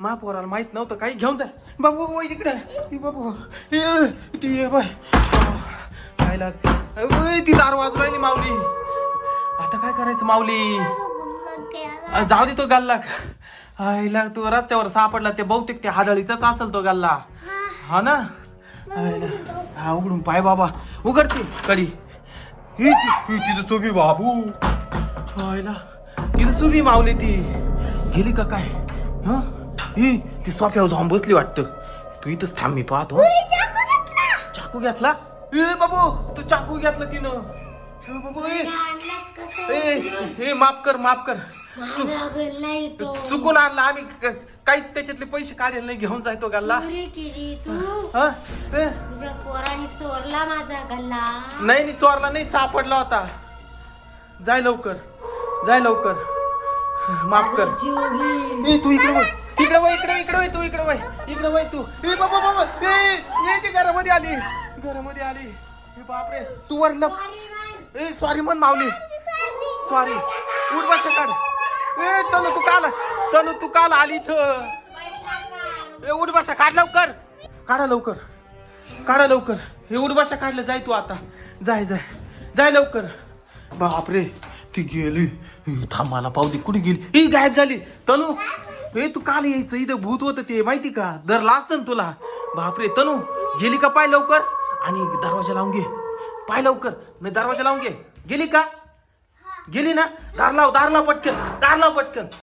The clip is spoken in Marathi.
महापौराला माहीत नव्हतं काही घेऊन जा. बाबू बाबू तिकडे. ती बाबू. ती ये बाय. काय लाग ती दार वाजू राहिली माऊली. आता काय करायचं माऊली? जाऊ दे तो गल्ला. आईला तू रस्त्यावर सापडला ते बहुतेक ते हाडळीचाच असेल तो गल्ला. हा ना? हा उघडून पाय बाबा. उघडते कडी. ही तिथं चुबी बाबू. आईला तिथं चुबी मावली ती. गेली का काय? हा? ही ती सोफ्यावर जाऊन बसली वाटतं. तू इथंच थांब मी पाहतो. चाकू घेतला. ए बाबू तू चाकू घेतला तिनं. बाबू ए. ए ए माफ कर माफ कर. चुक नाही तो. चुकून आणला. आम्ही क- काहीच त्याच्यातले पैसे काढेल नाही घेऊन जायतो गल्ला. चोरी केली तू. हा ए, तुझ्या पोराने चोरला माझा गल्ला. नाही नाही चोरला नाही सापडला होता. जाय लवकर. जाय लवकर. माफ कर. जीव घे. ए तू इकडे इकडे वय इकडे इकडे वय तू इकडे वय. इकडे वय तू. ए बाबा बाबा ए ये ती घरामध्ये आली. घरामध्ये आली. हे बापरे. तू वर लप. ए सॉरी म्हण मावली सॉरी उठ बस काढ ए तनु तू काल तनु तू काल आली इथं. ए उठ बस काढ लवकर. काढा लवकर. काढा लवकर. हे उठ बसा काढलं जाय तू आता. जाय जाय. जाय लवकर. बापरे. ती गेली. थांबाला थांब मला पाहू दे. कुठे गेली? ही गायब झाली. तनु. ए तू काल यायचं इथं भूत होतं ते माहिती का? दर असतं ना तुला. बापरे तनु गेली का पाय लवकर? आणि दरवाजा लावून घे. पाय लवकर. नाही दरवाजा लावून घे. गेली का? गेली ना? दार लाव दार लाव पटकन. दार लाव पटकन.